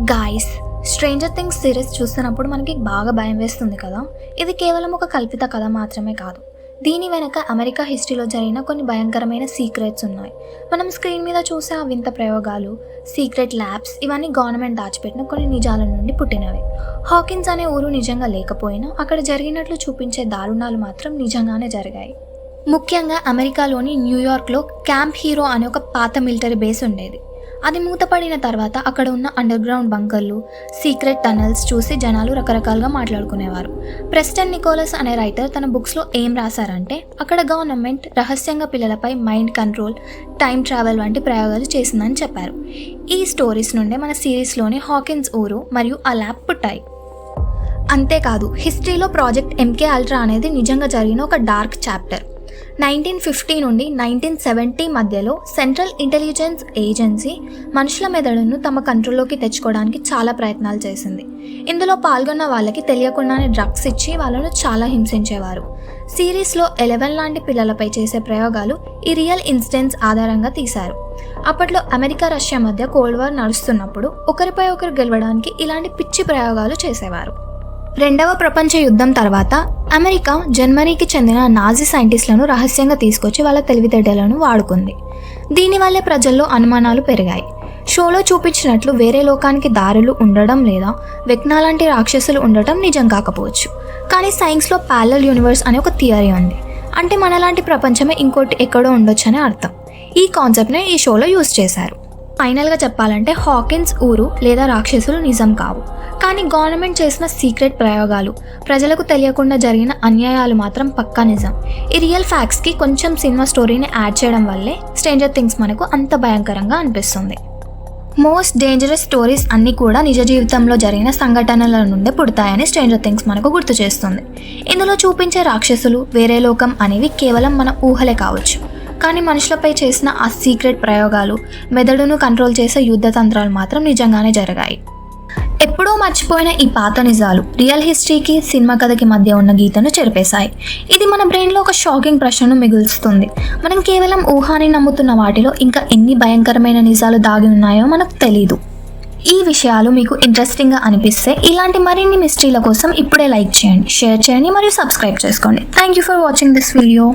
Guys stranger things series చూస్తున్నప్పుడు మనకి బాగా భయం వేస్తుంది కదా. ఇది కేవలం ఒక కల్పిత కథ మాత్రమే కాదు. దీని వెనక అమెరికా హిస్టరీలో జరిగిన కొన్ని భయంకరమైన సీక్రెట్స్ ఉన్నాయి. మనం స్క్రీన్ మీద చూసే ఆ వింత ప్రయోగాలు సీక్రెట్ ల్యాబ్స్ ఇవన్నీ గవర్నమెంట్ దాచిపెట్టిన కొన్ని నిజాల నుండి పుట్టినవి. హాకిన్స్ అనే ఊరు నిజంగా లేకపోయినా అక్కడ జరిగినట్లు చూపించే దారుణాలు మాత్రం నిజంగానే జరిగాయి. ముఖ్యంగా అమెరికాలోని న్యూయార్క్లో క్యాంప్ హీరో అనే ఒక పాత మిలిటరీ బేస్ ఉండేది. అది మూతపడిన తర్వాత అక్కడ ఉన్న అండర్ గ్రౌండ్ బంకర్లు సీక్రెట్ టనల్స్ చూసి జనాలు రకరకాలుగా మాట్లాడుకునేవారు. ప్రెస్టన్ నికోలస్ అనే రైటర్ తన బుక్స్లో ఏం రాశారంటే అక్కడ గవర్నమెంట్ రహస్యంగా పిల్లలపై మైండ్ కంట్రోల్ టైం ట్రావెల్ వంటి ప్రయోగాలు చేసిందని చెప్పారు. ఈ స్టోరీస్ నుండే మన సిరీస్లోని హాకిన్స్ ఊరు మరియు ఆ ల్యాబ్ పుట్టాయి. అంతేకాదు హిస్టరీలో ప్రాజెక్ట్ ఎంకే అల్ట్రా అనేది నిజంగా జరిగిన ఒక డార్క్ చాప్టర్ నైన్టీన్ ఫిఫ్టీ నుండి నైన్టీన్ సెవెంటీ మధ్యలో సెంట్రల్ ఇంటెలిజెన్స్ ఏజెన్సీ మనుషుల మెదడును తమ కంట్రోల్లోకి తెచ్చుకోవడానికి చాలా ప్రయత్నాలు చేసింది. ఇందులో పాల్గొన్న వాళ్ళకి తెలియకుండానే డ్రగ్స్ ఇచ్చి వాళ్ళను చాలా హింసించేవారు. సిరీస్లో ఎలెవెన్ లాంటి పిల్లలపై చేసే ప్రయోగాలు ఈ రియల్ ఇన్సిడెంట్స్ ఆధారంగా తీశారు. అప్పట్లో అమెరికా రష్యా మధ్య కోల్డ్ వార్ నడుస్తున్నప్పుడు ఒకరిపై ఒకరు గెలవడానికి ఇలాంటి పిచ్చి ప్రయోగాలు చేసేవారు. రెండవ ప్రపంచ యుద్ధం తర్వాత అమెరికా జర్మనీకి చెందిన నాజీ సైంటిస్టులను రహస్యంగా తీసుకొచ్చి వాళ్ళ తెలివితేటలను వాడుకుంది. దీనివల్లే ప్రజల్లో అనుమానాలు పెరిగాయి. షోలో చూపించినట్లు వేరే లోకానికి దారులు ఉండడం లేదా వెక్నా లాంటి రాక్షసులు ఉండటం నిజం కాకపోవచ్చు. కానీ సైన్స్లో ప్యాలల్ యూనివర్స్ అనే ఒక థియరీ ఉంది. అంటే మనలాంటి ప్రపంచమే ఇంకోటి ఎక్కడో ఉండొచ్చని అర్థం. ఈ కాన్సెప్ట్ని ఈ షోలో యూజ్ చేశారు. ఫైనల్గా చెప్పాలంటే హాకిన్స్ ఊరు లేదా రాక్షసులు నిజం కావు. కానీ గవర్నమెంట్ చేసిన సీక్రెట్ ప్రయోగాలు. ప్రజలకు తెలియకుండా జరిగిన అన్యాయాలు మాత్రం పక్కా నిజం. ఈ రియల్ ఫ్యాక్ట్స్కి కొంచెం సినిమా స్టోరీని యాడ్ చేయడం వల్లే స్ట్రేంజర్ థింగ్స్ మనకు అంత భయంకరంగా అనిపిస్తుంది. మోస్ట్ డేంజరస్ స్టోరీస్ అన్నీ కూడా నిజ జీవితంలో జరిగిన సంఘటనల నుండే పుడతాయని స్ట్రేంజర్ థింగ్స్ మనకు గుర్తు చేస్తుంది. ఇందులో చూపించే రాక్షసులు వేరే లోకం అనేవి కేవలం మన ఊహలే కావచ్చు. కానీ మనుషులపై చేసిన ఆ సీక్రెట్ ప్రయోగాలు మెదడును కంట్రోల్ చేసే యుద్ధ తంత్రాలు మాత్రం నిజంగానే జరిగాయి. ఎప్పుడో మర్చిపోయిన ఈ పాత నిజాలు రియల్ హిస్టరీకి సినిమా కథకి మధ్య ఉన్న గీతను చెరిపేశాయి. ఇది మన బ్రెయిన్లో ఒక షాకింగ్ ప్రశ్నను మిగులుస్తుంది. మనం కేవలం ఊహాని నమ్ముతున్న వాటిలో ఇంకా ఎన్ని భయంకరమైన నిజాలు దాగి ఉన్నాయో మనకు తెలీదు. ఈ విషయాలు మీకు ఇంట్రెస్టింగ్గా అనిపిస్తే ఇలాంటి మరిన్ని మిస్టరీల కోసం ఇప్పుడే లైక్ చేయండి షేర్ చేయండి మరియు సబ్స్క్రైబ్ చేసుకోండి. Thank you for watching this video.